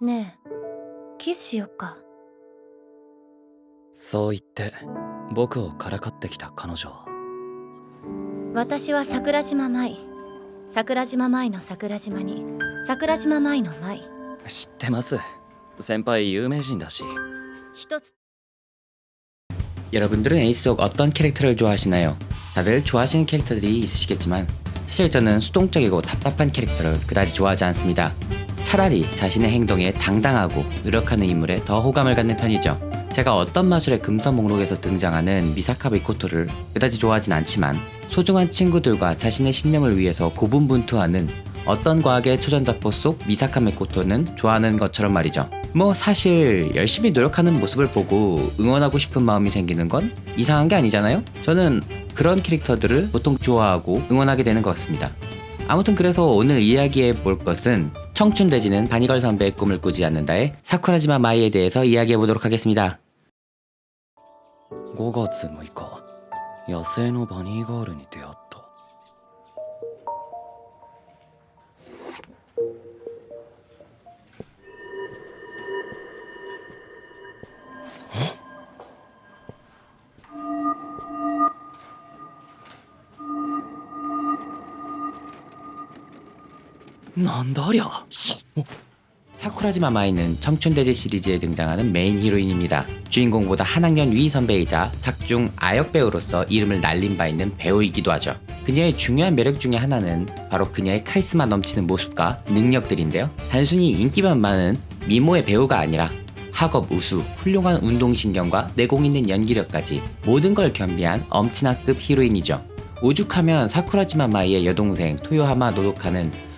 ねえキスしよっかそう言って僕をからかってきた彼女は私は桜島舞桜島舞の桜島に桜島舞の舞知ってます先輩有名人だし一つ 여러분들은 에이스 속 어떤 캐릭터를 좋아하시나요? 다들 좋아하시는 캐릭터들이 있으시겠지만 사실 저는 수동적이고 답답한 캐릭터를 그다지 좋아하지 않습니다. 차라리 자신의 행동에 당당하고 노력하는 인물에 더 호감을 갖는 편이죠. 제가 어떤 마술의 금서 목록에서 등장하는 미사카 미코토를 그다지 좋아하진 않지만 소중한 친구들과 자신의 신념을 위해서 고분분투하는 어떤 과학의 초전자포 속 미사카 미코토는 좋아하는 것처럼 말이죠. 뭐 사실 열심히 노력하는 모습을 보고 응원하고 싶은 마음이 생기는 건 이상한 게 아니잖아요? 저는 그런 캐릭터들을 보통 좋아하고 응원하게 되는 것 같습니다. 아무튼 그래서 오늘 이야기해 볼 것은 청춘대지는 바니걸 선배의 꿈을 꾸지 않는다의 사쿠라지마 마이에 대해서 이야기해 보도록 하겠습니다. 5月6日野生のバニーガールに出会っ なんだありゃ 사쿠라지마 마이는 청춘대지 시리즈에 등장하는 메인 히로인입니다. 주인공보다 한 학년 위 선배이자 작중 아역 배우로서 이름을 날린 바 있는 배우이기도 하죠. 그녀의 중요한 매력 중에 하나는 바로 그녀의 카리스마 넘치는 모습과 능력들인데요. 단순히 인기만 많은 미모의 배우가 아니라 학업 우수, 훌륭한 운동신경과 내공 있는 연기력까지 모든 걸 겸비한 엄친아급 히로인이죠. 오죽하면 사쿠라지마 마이의 여동생 토요하마 노도카는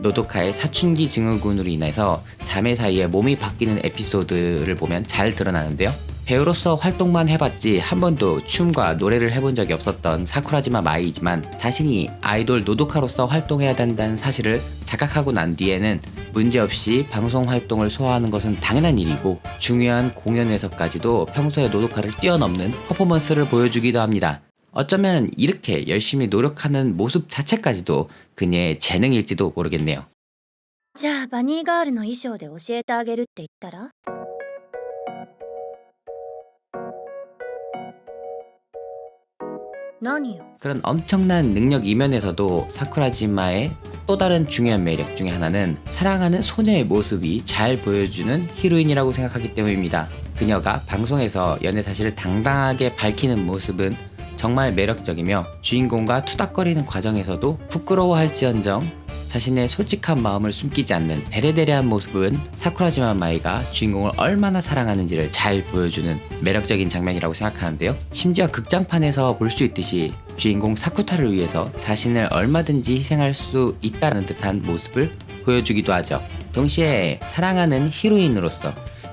노도카의 사춘기 증후군으로 인해서 자매 사이에 몸이 바뀌는 에피소드를 보면 잘 드러나는데요. 배우로서 활동만 해봤지 한 번도 춤과 노래를 해본 적이 없었던 사쿠라지마 마이이지만 자신이 아이돌 노도카로서 활동해야 된다는 사실을 자각하고 난 뒤에는 문제없이 방송 활동을 소화하는 것은 당연한 일이고 중요한 공연에서까지도 평소의 노도카를 뛰어넘는 퍼포먼스를 보여주기도 합니다. 어쩌면 이렇게 열심히 노력하는 모습 자체까지도 그녀의 재능일지도 모르겠네요. じゃあバニーガールの衣装で教えてあげるって言ったら何よ 그런 엄청난 능력 이면에서도 사쿠라지마의 또 다른 중요한 매력 중에 하나는 사랑하는 소녀의 모습이 잘 보여주는 히로인이라고 생각하기 때문입니다. 그녀가 방송에서 연애 사실을 당당하게 밝히는 모습은 정말 매력적이며 주인공과 투닥거리는 과정에서도 부끄러워할지언정 자신의 솔직한 마음을 숨기지 않는 데레데레한 모습은 사쿠라지마 마이가 주인공을 얼마나 사랑하는지를 잘 보여주는 매력적인 장면이라고 생각하는데요. 심지어 극장판에서 볼 수 있듯이 주인공 사쿠타를 위해서 자신을 얼마든지 희생할 수 있다는 듯한 모습을 보여주기도 하죠. 동시에 사랑하는 히로인으로서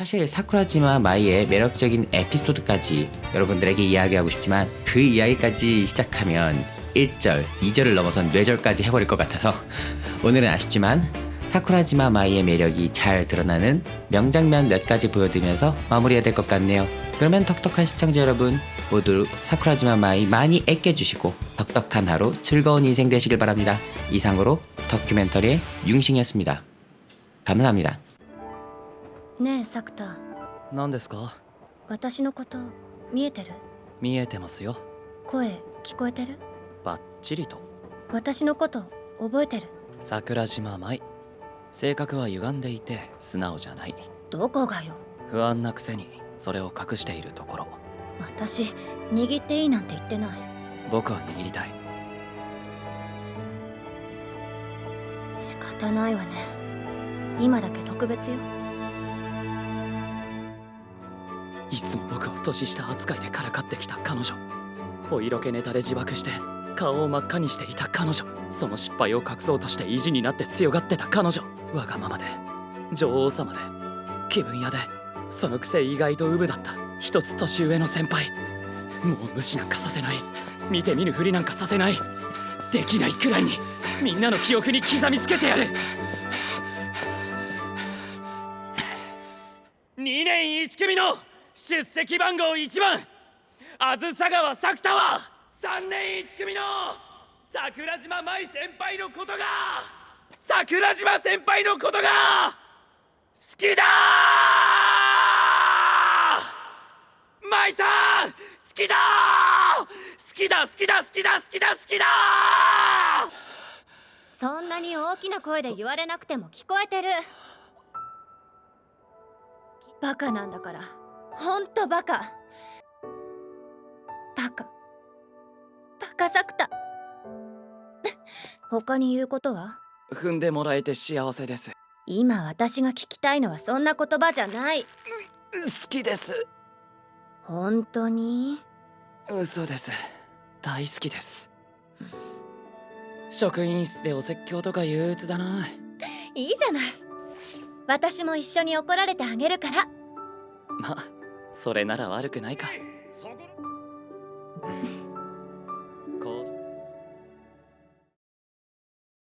사실 사쿠라지마 마이의 매력적인 에피소드까지 여러분들에게 이야기하고 싶지만 그 이야기까지 시작하면 1절, 2절을 넘어선 뇌절까지 해버릴 것 같아서 오늘은 아쉽지만 사쿠라지마 마이의 매력이 잘 드러나는 명장면 몇 가지 보여드리면서 마무리해야 될 것 같네요. 그러면 덕덕한 시청자 여러분 모두 사쿠라지마 마이 많이 애껴주시고 덕덕한 하루 즐거운 인생 되시길 바랍니다. 이상으로 다큐멘터리의 융신이었습니다. 감사합니다. ねえサクタ。何ですか？私のこと見えてる？見えてますよ。声聞こえてる？バッチリと。私のこと覚えてる？桜島舞。性格は歪んでいて素直じゃない。どこがよ？不安なくせにそれを隠しているところ。私握っていいなんて言ってない。僕は握りたい。仕方ないわね。今だけ特別よいつも僕を年下扱いでからかってきた彼女。お色気ネタで自爆して顔を真っ赤にしていた彼女。その失敗を隠そうとして意地になって強がってた彼女。わがままで。女王様で。気分屋で。そのくせ意外とウブだった。一つ年上の先輩。もう無視なんかさせない。見て見ぬふりなんかさせない。できないくらいに。みんなの記憶に刻みつけてやる。2年1組の出席番号1番。あずさ川作田は3年1組の桜島舞先輩のことが。桜島先輩のことが。好きだ舞さん好きだ好きだ好きだ好きだ好きだ好きだ。そんなに大きな声で言われなくても聞こえてる。バカなんだから。ほんとバカ。バカ。バカサクタ他に言うことは？踏んでもらえて幸せです。今私が聞きたいのはそんな言葉じゃない。好きです。本当に？嘘です。大好きです。職員室でお説教とか憂鬱だな。いいじゃない。私も一緒に怒られてあげるから。まそれなら悪くないか。